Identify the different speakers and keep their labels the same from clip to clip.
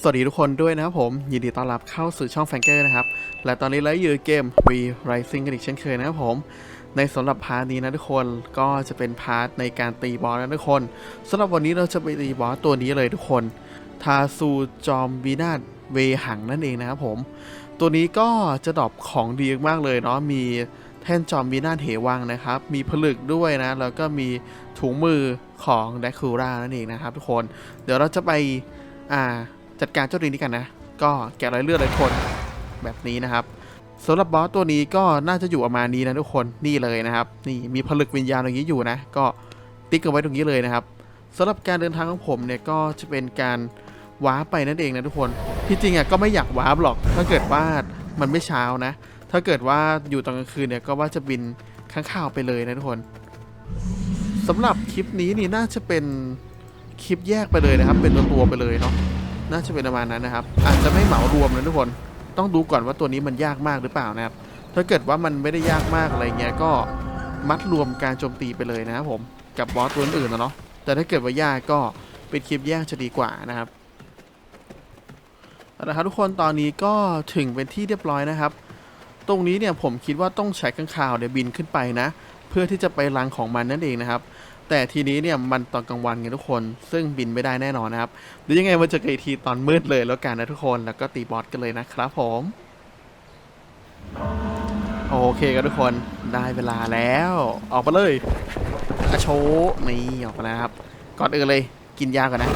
Speaker 1: สวัสดีทุกคนด้วยนะครับผม ยินดีต้อนรับเข้าสู่ช่องแฟงเกอร์นะครับ และตอนนี้เราอยู่เกม V Rising กันอีกเช่นเคยนะครับผม ในสำหรับพาร์ทนี้นะทุกคนก็จะเป็นพาร์ทในการตีบอสนะทุกคนสำหรับวันนี้เราจะไปตีบอสตัวนี้เลยทุกคนทาซูจอมวีนาเวหังนั่นเองนะครับผม ตัวนี้ก็จะดรอปของดีมากเลยเนาะมีแท่นจอมวีนาเหวังนะครับ มีผลึกด้วยนะ แล้วก็มีถุงมือของแดคูรานั่นเองนะครับทุกคน เดี๋ยวเราจะไปอ่า จัดการเจ้าตัวนี้กันนะ ก็แกะรอยเลือดเลยทุกคนแบบนี้นะครับสำหรับบอสตัวนี้ก็น่าจะอยู่ประมาณนี้นะทุกคนนี่เลยนะครับ นี่มีผลึกวิญญาณตรงนี้อยู่นะ ก็ติ๊กเอาไว้ตรงนี้เลยนะครับสำหรับการเดินทางของผมเนี่ยก็จะเป็นการว้าไปนั่นเองนะทุกคนที่จริงอะก็ไม่อยากว้าหรอก ถ้าเกิดว่ามันไม่เช้านะ ถ้าเกิดว่าอยู่ตอนกลางคืนเนี่ยก็ว่าจะบินข้างข่าวไปเลยนะทุกคนสำหรับคลิปนี้นี่น่าจะเป็นคลิปแยกไปเลยนะครับ เป็นตัวๆไปเลยเนาะ น่าจะเป็นประมาณนั้นนะครับ อาจจะไม่เหมารวมนะทุกคน ต้องดูก่อนว่าตัวนี้มันยากมากหรือเปล่านะครับ ถ้าเกิดว่ามันไม่ได้ยากมากอะไรเงี้ยก็มัดรวมการโจมตีไปเลยนะครับผมกับบอสตัวอื่นๆนะเนาะ แต่ถ้าเกิดว่ายากก็เป็นคลิปแยกจะดีกว่านะครับเอาละครับทุกคนตอนนี้ก็ถึงเป็นที่เรียบร้อยนะครับ ตรงนี้เนี่ยผมคิดว่าต้องใช้ข้างคาวเนี่ยบินขึ้นไปนะ เพื่อที่จะไปรังของมันนั่นเองนะครับ แต่ทีนี้เนี่ยมันตอนกลางวันไงทุกคน ซึ่งบินไม่ได้แน่นอนนะครับหรือยังไงมันจะเกิดอีกทีตอนมืดเลยแล้วกันนะทุกคนแล้วก็ตีบอสกันเลยนะครับผมโอเคกันทุกคนได้เวลาแล้ว ออกมาเลยอาโชว์นี่ออกมาแล้วครับ ก่อนอื่นเลยกินยาก่อนนะ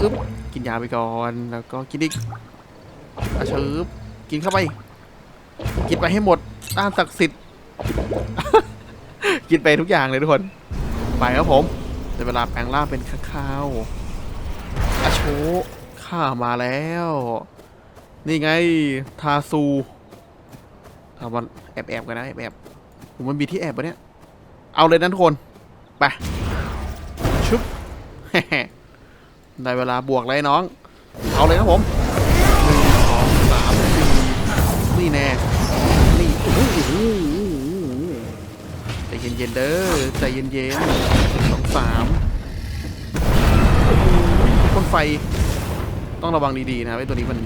Speaker 1: อึ๊บกินยาไปก่อนแล้วก็กินอีกอาชืบกินเข้าไป กินไปให้หมดต้านศักดิ์สิทธิ์ กินไปทุกอย่างเลยทุกคน ไปครับผมในเวลาแปลงร่างเป็นข้าวอาโชข้ามาแล้ว นี่ไง ทาซูเอามาแอบแอบๆกันนะแอบแอบๆผมมันมีที่แอบปะเนี่ย เอาเลยนะทุกคน ไป ชุบได้เวลาบวกเลยน้อง เอาเลยครับผม เย็นๆเด้อใจเย็นๆสองสามพ่นไฟต้องระวังดีๆนะครับไอ้ตัวนี้มัน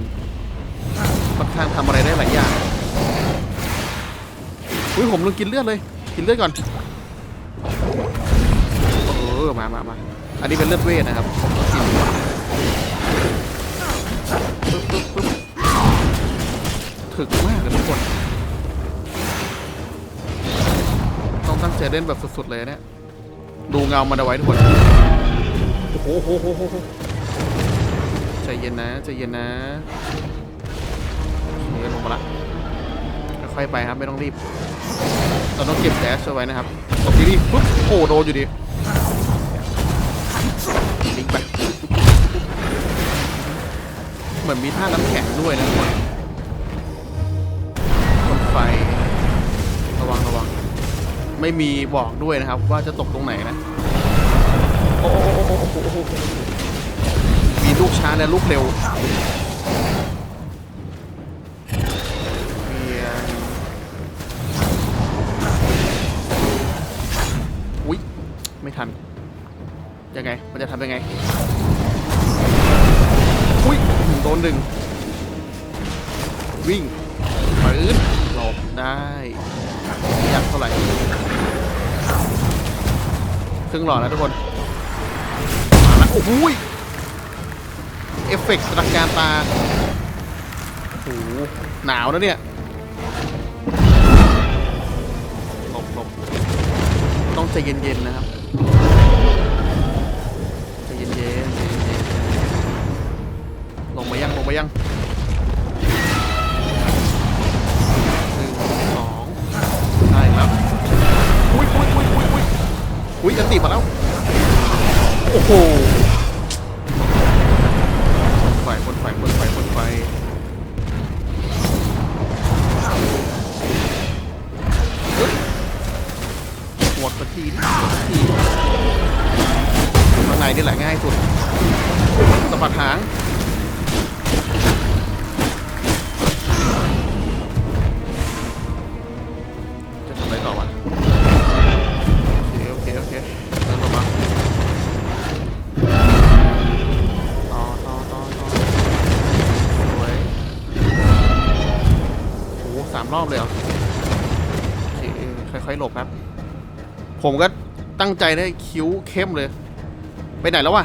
Speaker 1: ค่อนข้างทำอะไรได้หลายอย่างอุ้ยผมลืมกินเลือดเลย กินเลือดก่อนเออมามามาอันนี้เป็นเลือดเวทนะครับผมต้องกินปึ๊บปึ๊บปึ๊บถึกมากเลยทุกคน ต้องตั้งใจเล่นแบบสุดๆเลยเนี่ย ดูเงามันเอาไว้ทุกคน โอ้โหโหโหโหใจเย็นนะใจเย็นนะโอเคลงมาละค่อยๆไปครับไม่ต้องรีบ เราต้องเก็บแดชเอาไว้นะครับตบดีดีปุ๊บโอ้โดนอยู่ดีลิงไปเหมือนมีท่าน้ำแข็งด้วยนะทุกคนไฟระวังระวัง ไม่มีบอกด้วยนะครับ ว่าจะตกตรงไหนนะมีลูกช้าและลูกเร็วอุ๊ยไม่ทัน ยังไง มันจะทำยังไง อุ๊ยโดนหนึ่งวิ่งปืนหลบได้ อยากเท่าไหร่ครึ่งหลอดแล้วทุกคน มาแล้วโอ้โหยเอฟเฟกต์ตระการตาโอ้โหหนาวนะเนี่ยหลบหลบต้องใจเย็นๆนะครับเย็นๆใจเย็นๆลงมายังลงมายัง อุ้ยจะติดมาแล้ว โอ้โห รอบเลยเหรออค่อยๆหลบครับ ผมก็ตั้งใจได้คิ้วเข้มเลย ไปไหนแล้ววะ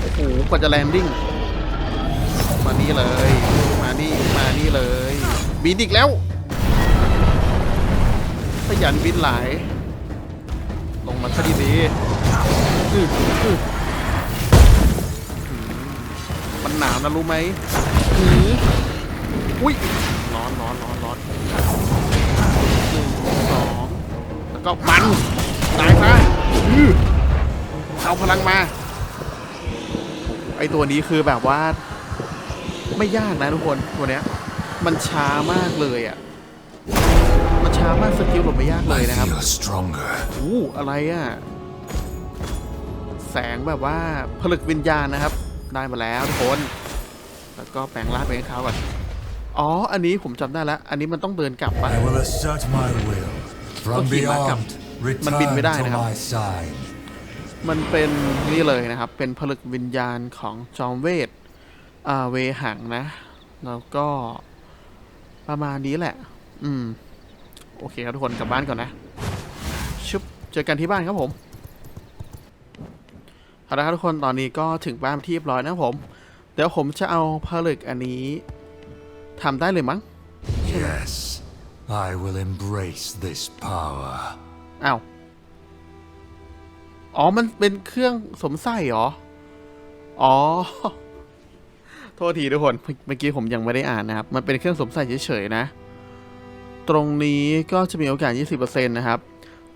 Speaker 1: โอ้โหกว่าจะแลนดิ้ง มานี่เลย มานี่ มานี่เลย บินอีกแล้ว ขยันบินหลาย ลงมาซะดีๆมันหนาวนะรู้ไหม อื้ออุ้ยร้อนร้อนร้อนร้อนหนึ่งสองแล้วก็มันตายซะอื้อเอาพลังมา ไอตัวนี้คือแบบว่า ไม่ยากนะทุกคนตัวเนี้ย มันช้ามากเลยอะ มันช้ามากสกิลหลบไม่ยากเลย
Speaker 2: I
Speaker 1: นะครับ
Speaker 2: feel stronger.
Speaker 1: อู้อะไรอะ แสงแบบว่าผลึกวิญญาณนะครับ ได้มาแล้วทุกคน แล้วก็แปลงร่างเป็นเขาก่อน อ๋อ อันนี้ผมจำได้แล้ว อันนี้มันต้องเดินกลับปะ
Speaker 2: I will assert my will. From
Speaker 1: Okay, back up.
Speaker 2: beyond,
Speaker 1: มันบินไม่
Speaker 2: return
Speaker 1: ได้
Speaker 2: to
Speaker 1: นะครับ
Speaker 2: my side.
Speaker 1: มันเป็นนี่เลยนะครับ เป็นผลึกวิญญาณของจอมเวทอ่าเวหังนะ แล้วก็ประมาณนี้แหละ อืม โอเคครับทุกคนกลับบ้านก่อนนะ ชุบ เจอกันที่บ้านครับผม เอาละครับทุกคนตอนนี้ก็ถึงบ้านที่เรียบร้อยนะครับผม เดี๋ยวผมจะเอาผลึกอันนี้ ทำได้เลยมั้ง
Speaker 2: Yes, I will embrace this power.
Speaker 1: อ้าว อ๋อ มันเป็นเครื่องสวมใส่เหรอ อ๋อ โทษทีทุกคน เมื่อกี้ผมยังไม่ได้อ่านนะครับ มันเป็นเครื่องสวมใส่เฉยๆนะ ตรงนี้ก็จะมีโอกาส 20%นะครับ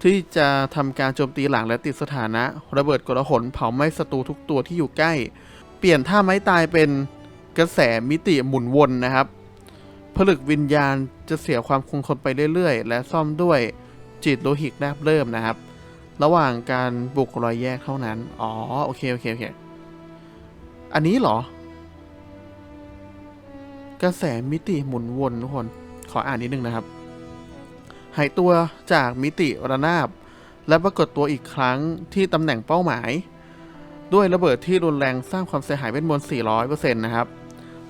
Speaker 1: ที่จะทำการโจมตีหลังและติดสถานะ ระเบิดกลหนเผาไหม้ศัตรูทุกตัวที่อยู่ใกล้ เปลี่ยนท่าไม้ตายเป็นกระแสมิติหมุนวนนะครับ ผลึกวิญญาณจะเสียความคงทนไปเรื่อยๆ และซ่อมด้วยจิตโลหิตแรบเริ่มนะครับ ระหว่างการบุกรอยแยกเท่านั้น อ๋อ โอเค โอเค โอเค อันนี้เหรอ กระแสมิติหมุนวนทุกคน ขออ่านนิดนึงนะครับ หายตัวจากมิติระนาบ และปรากฏตัวอีกครั้งที่ตำแหน่งเป้าหมาย ด้วยระเบิดที่รุนแรงสร้างความเสียหายเวทมนต์400%นะครับ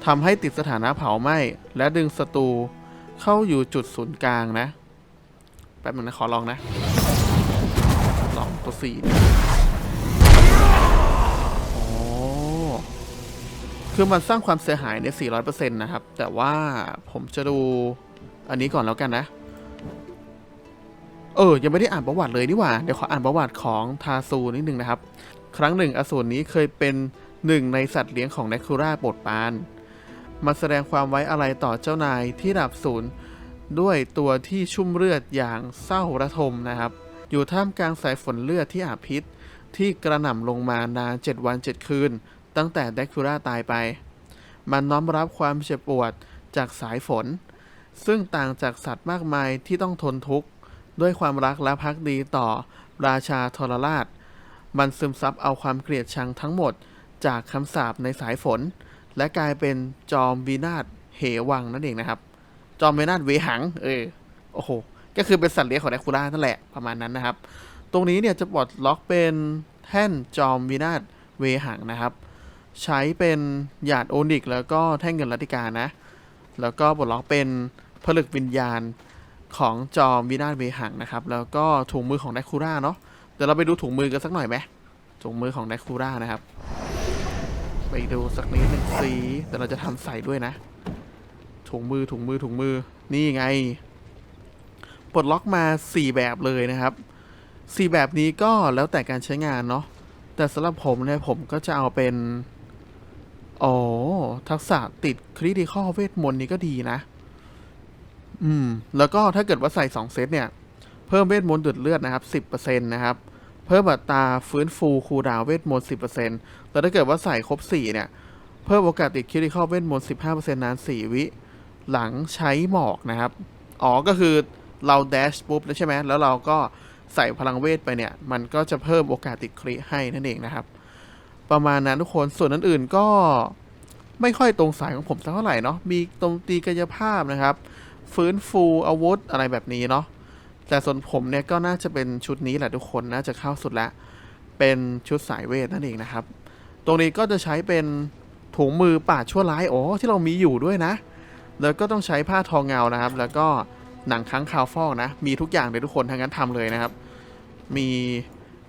Speaker 1: ทำให้ติดสถานะเผาไหม้และดึงศัตรูเข้าอยู่จุดศูนย์กลางนะ แป๊บนึงนะ ขอลองนะลองตัวสี่โอ้คือมันสร้างความเสียหายใน 400%นะครับ แต่ว่าผมจะดูอันนี้ก่อนแล้วกันนะ เออ ยังไม่ได้อ่านประวัติเลยนี่หว่า เดี๋ยวขออ่านประวัติของทาซูนิดนึงนะครับ ครั้งหนึ่งอสูรนี้เคยเป็นหนึ่งในสัตว์เลี้ยงของแนคูราโปรดปาน มาแสดงความไว้อะไรต่อเจ้านายที่ดับสูญด้วยตัวที่ชุ่มเลือดอย่างเศร้าระทมนะครับ อยู่ท่ามกลางสายฝนเลือดที่อาบพิษ ที่กระหน่ำลงมานาน7วัน7คืน ตั้งแต่แดกคูราตายไป มันน้อมรับความเจ็บปวดจากสายฝน ซึ่งต่างจากสัตว์มากมายที่ต้องทนทุกข์ ด้วยความรักและพักดีต่อราชาทรราช มันซึมซับเอาความเกลียดชังทั้งหมดจากคำสาปในสายฝน และกลายเป็นจอมวีนาศเหวังนั่นเองนะครับ จอมวีนาศเวหัง เออโอ้โห ก็คือเป็นสัตว์เลี้ยงของแดคูล่านั่นแหละประมาณนั้นนะครับ ตรงนี้เนี่ยจะปลดล็อกเป็นแท่นจอมวีนาศเวหังนะครับ ใช้เป็นหยาดโอนิก แล้วก็แท่งเงินรัติกานะ แล้วก็ปลดล็อกเป็นผลึกวิญญาณของจอมวินาศเวหังนะครับ แล้วก็ถุงมือของแดคูล่าเนาะเดี๋ยวเราไปดูถุงมือกันสักหน่อยไหมถุงมือของแดคูล่านะครับ ไปดูสักนิดหนึ่งสีแต่เราจะทำใส่ด้วยนะ ถุงมือถุงมือถุงมือ นี่ไง ปลดล็อกมา 4 แบบเลยนะครับ 4 แบบนี้ก็แล้วแต่การใช้งานเนาะ แต่สำหรับผมเนี่ยผมก็จะเอาเป็น อ๋อ ทักษะติดคริติคอเวทมนต์นี้ก็ดีนะ อืม แล้วก็ถ้าเกิดว่าใส่ 2 เซตเนี่ย เพิ่มเวทมนต์ดูดเลือดนะครับ 10%นะครับ เพิ่มอัตราฟื้นฟูคูลดาวเวทมนต์10%แต่ถ้าเกิดว่าใส่ครบ4เนี่ย เพิ่มโอกาสติดคริติคอลเวทมนต์15%นาน4วิ หลังใช้หมอกนะครับ อ๋อ ก็คือเราแดชปุ๊บแล้วใช่ไหม แล้วเราก็ใส่พลังเวทไปเนี่ย มันก็จะเพิ่มโอกาสติดคริให้นั่นเองนะครับ ประมาณนั้นทุกคน ส่วนอื่นๆก็ไม่ค่อยตรงสายของผมสักเท่าไหร่เนาะ มีตรงตีกายภาพนะครับ ฟื้นฟูอาวุธอะไรแบบนี้เนาะ แต่ส่วนผมเนี่ยก็น่าจะเป็นชุดนี้แหละทุกคนน่าจะเข้าสุดแล้วเป็นชุดสายเวทนั่นเองนะครับ ตรงนี้ก็จะใช้เป็นถุงมือปราชั่วร้ายอ๋อที่เรามีอยู่ด้วยนะ แล้วก็ต้องใช้ผ้าทองเงานะครับ แล้วก็หนังค้างคาวฟอกนะ มีทุกอย่างเลยทุกคนทั้งนั้นทำเลยนะครับ มี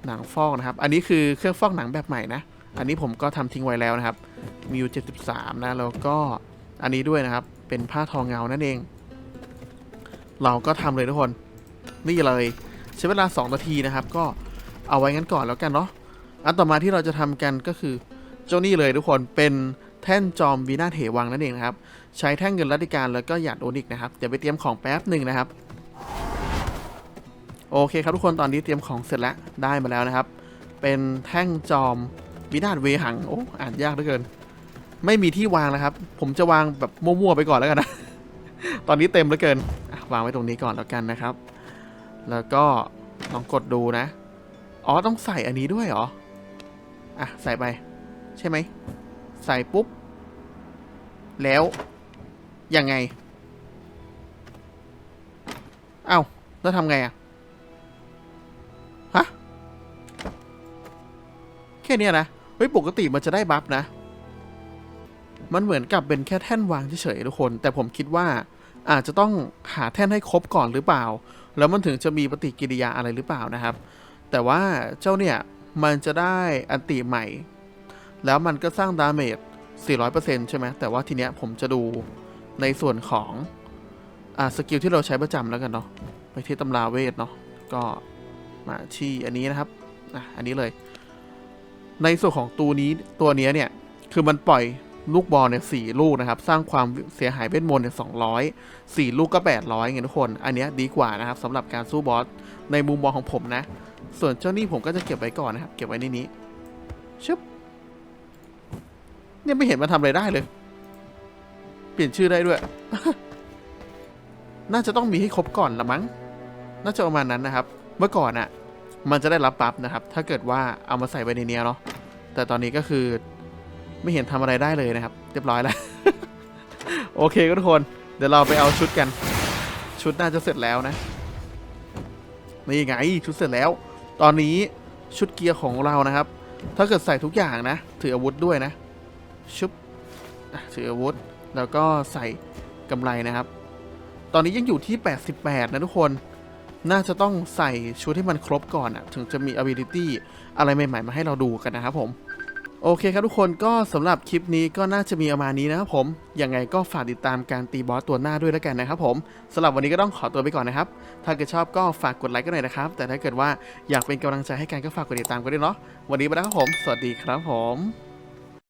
Speaker 1: หนังฟอกนะครับ อันนี้คือเครื่องฟอกหนังแบบใหม่นะ อันนี้ผมก็ทำทิ้งไว้แล้วนะครับ มีอยู่73 นะ แล้วก็อันนี้ด้วยนะครับ เป็นผ้าทองเงานั่นเอง เราก็ทำเลยทุกคน นี่เลย ใช้เวลา 2 นาทีนะครับ ก็เอาไว้งั้นก่อนแล้วกันเนาะอันต่อมาที่เราจะทำกันก็คือเจ้านี่เลยทุกคนเป็นแท่นจอมวีนาเถวังนั่นเองนะครับ ใช้แท่งเงินรัติการแล้วก็หยาดโอนิกนะครับเดี๋ยวไปเตรียมของแป๊บหนึ่งนะครับโอเคครับทุกคนตอนนี้เตรียมของเสร็จแล้วได้มาแล้วนะครับ เป็นแท่งจอมวินาศเวหังโอ้อ่านยากเหลือเกิน ไม่มีที่วางนะครับ ผมจะวางแบบมั่วๆไปก่อนแล้วกันนะ ตอนนี้เต็มเหลือเกินวางไว้ตรงนี้ก่อนแล้วกันนะครับ แล้วก็ลองกดดูนะ อ๋อต้องใส่อันนี้ด้วยเหรอ อะ ใส่ไป ใช่ไหม ใส่ปุ๊บ แล้ว ยังไง เอ้า แล้วทำไงอะฮะ แค่นี้นะ เฮ้ย ปกติมันจะได้บัฟนะ มันเหมือนกับเป็นแค่แท่นวางเฉยๆทุกคน แต่ผมคิดว่า อาจจะต้องหาแท่นให้ครบก่อนหรือเปล่า แล้วมันถึงจะมีปฏิกิริยาอะไรหรือเปล่านะครับ แต่ว่าเจ้าเนี่ยมันจะได้อันติใหม่ แล้วมันก็สร้างดาเมจ 400%ใช่ไหมแต่ว่าทีเนี้ยผมจะดูในส่วนของอ่าสกิลที่เราใช้ประจำแล้วกันเนาะไปที่ตำราเวทเนาะก็มาที่อันนี้นะครับอะอันนี้เลย ในส่วนของตัวนี้ตัวเนี้ยเนี่ย คือมันปล่อย ลูกบอลเนี่ยสี่ลูกนะครับ สร้างความเสียหายเวทมนต์เนี่ยสองร้อยสี่ลูกก็แปดร้อยไงทุกคน อันเนี้ยดีกว่านะครับสำหรับการสู้บอสในมุมมองของผมนะ ส่วนเจ้านี่ผมก็จะเก็บไว้ก่อนนะครับ เก็บไว้ในนี้ชึบเนี่ยไม่เห็นมันทำอะไรได้เลย เปลี่ยนชื่อได้ด้วย น่าจะต้องมีให้ครบก่อนละมั้ง น่าจะประมาณนั้นนะครับ เมื่อก่อนอะ่ะ มันจะได้รับปั๊บนะครับ ถ้าเกิดว่าเอามาใส่ไว้ในนี้เนาะแต่ตอนนี้ก็คือ ไม่เห็นทำอะไรได้เลยนะครับ เรียบร้อยแล้ว โอเคทุกคน เดี๋ยวเราไปเอาชุดกัน ชุดน่าจะเสร็จแล้วนะ นี่ไงชุดเสร็จแล้ว ตอนนี้ชุดเกียร์ของเรานะครับ ถ้าเกิดใส่ทุกอย่างนะ ถืออาวุธด้วยนะ ชุบถืออาวุธ แล้วก็ใส่กำไรนะครับ ตอนนี้ยังอยู่ที่ 88 นะทุกคน น่าจะต้องใส่ชุดให้มันครบก่อนอะถึงจะมี ability อะไรใหม่ ๆ มาให้เราดูกันนะครับผม โอเคครับทุกคนก็สำหรับคลิปนี้ก็น่าจะมีประมาณนี้นะครับผม ยังไงก็ฝากติดตามการตีบอสตัวหน้าด้วยแล้วกันนะครับผมสำหรับวันนี้ก็ต้องขอตัวไปก่อนนะครับ ถ้าเกิดชอบก็ฝากกดไลค์กันหน่อยนะครับ แต่ถ้าเกิดว่าอยากเป็นกำลังใจให้กันก็ฝากกดติดตามกันด้วยเนาะ วันนี้ไปแล้วครับผม สวัสดีครับผม